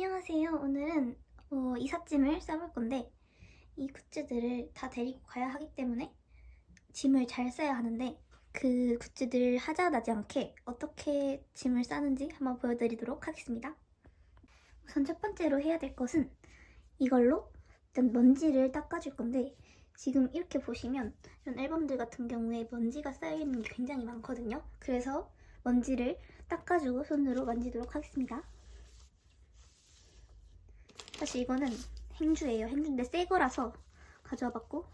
안녕하세요. 오늘은 어, 이삿짐을 싸볼 건데 이 굿즈들을 다 데리고 가야 하기 때문에 짐을 잘 싸야 하는데 그 굿즈들 하자 나지 않게 어떻게 짐을 싸는지 한번 보여드리도록 하겠습니다. 우선 첫 번째로 해야 될 것은 이걸로 일단 먼지를 닦아줄 건데 지금 이렇게 보시면 이런 앨범들 같은 경우에 먼지가 쌓여있는 게 굉장히 많거든요. 그래서 먼지를 닦아주고 손으로 만지도록 하겠습니다. 사실 이거는 행주예요. 행주인데 새 거라서 가져와 봤고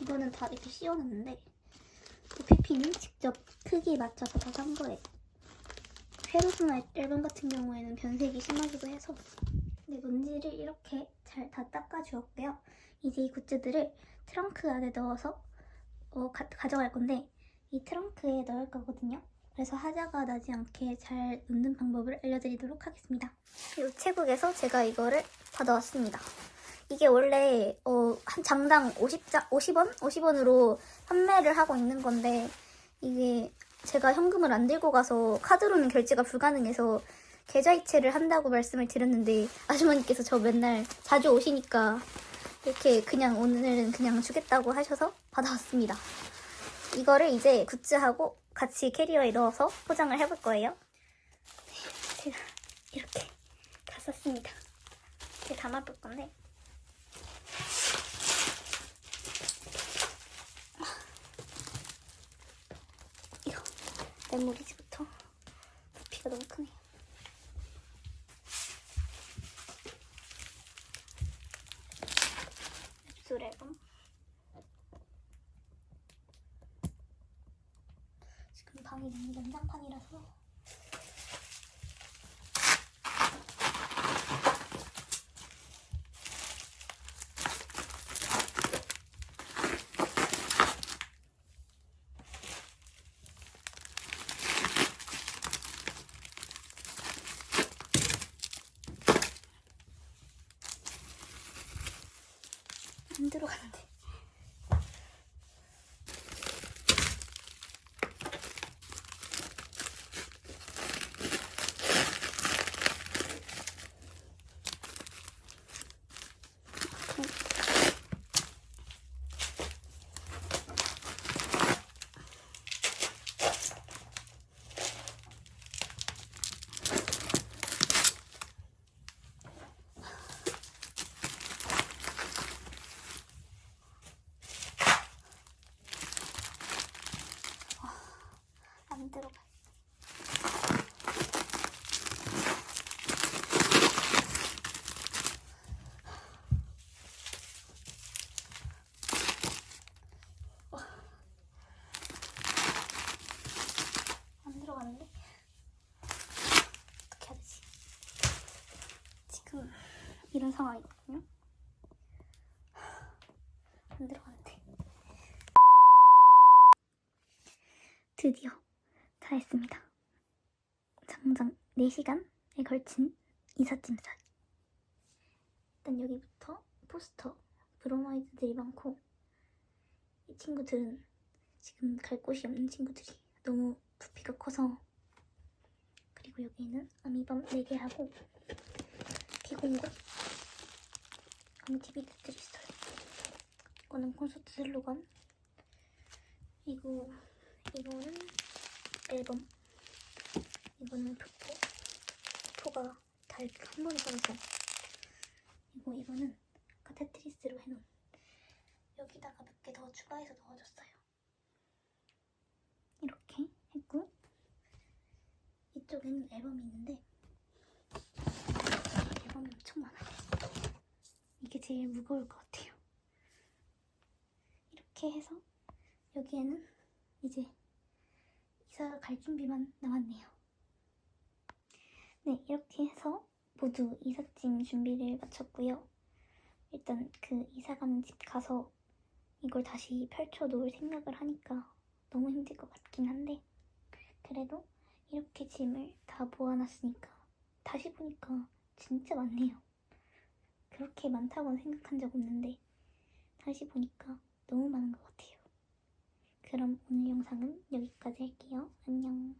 이거는 다 이렇게 씌워놨는데 그 피피는 직접 크기에 맞춰서 다 산 거예요. 페르소나 앨범 같은 경우에는 변색이 심하기도 해서 네, 먼지를 이렇게 잘 다 닦아주었고요. 이제 이 굿즈들을 트렁크 안에 넣어서 어, 가, 가져갈 건데 이 트렁크에 넣을 거거든요. 그래서 하자가 나지 않게 잘 넣는 방법을 알려드리도록 하겠습니다. 이 우체국에서 제가 이거를 받아왔습니다. 이게 원래 어, 한 장당 50자, 50원? 50원으로 판매를 하고 있는 건데 이게 제가 현금을 안 들고 가서 카드로는 결제가 불가능해서 계좌이체를 한다고 말씀을 드렸는데 아주머니께서 저 맨날 자주 오시니까 이렇게 그냥 오늘은 그냥 주겠다고 하셔서 받아왔습니다. 이거를 이제 굿즈하고 같이 캐리어에 넣어서 포장을 해볼 거예요. 네, 제가 이렇게 다 썼습니다. 이렇게 담아볼 건데 메모리지부터. 부피가 너무 크네요. 앱솔 앨범 지금 방이 너무 난장판이라서 안 들어 가는데. 안 들어가. 안 들어가는데? 어떻게 해야 되지? 지금 이런 상황이거든요. 안 들어가는데. 드디어 다 했습니다. 장장 4시간에 걸친 이삿짐 싸기. 일단 여기부터 포스터, 브로마이드들이 많고 이 친구들은 지금 갈 곳이 없는 친구들이 너무 부피가 커서 그리고 여기에는 아미밤 4개 하고 비공고 아미티비들이 있어요. 이거는 콘서트 슬로건. 이거 이거는 앨범. 이거는 도포. 도포가 다 이렇게 한 번에 써서 이거 이거는 아까 테트리스로 해놓은. 여기다가 몇 개 더 추가해서 넣어줬어요. 이렇게 했고 이쪽에는 앨범이 있는데 앨범이 엄청 많아요 제일 무거울 것 같아요 이렇게 해서 여기에는 이제 이사 갈 준비만 남았네요. 네, 이렇게 해서 모두 이삿짐 준비를 마쳤고요. 일단 그 이사 가는 집 가서 이걸 다시 펼쳐 놓을 생각을 하니까 너무 힘들 것 같긴 한데 그래도 이렇게 짐을 다 모아놨으니까 다시 보니까 진짜 많네요. 그렇게 많다고는 생각한 적 없는데 다시 보니까 너무 많은 것 같아요. 그럼 오늘 영상은 여기까지 할게요. 안녕.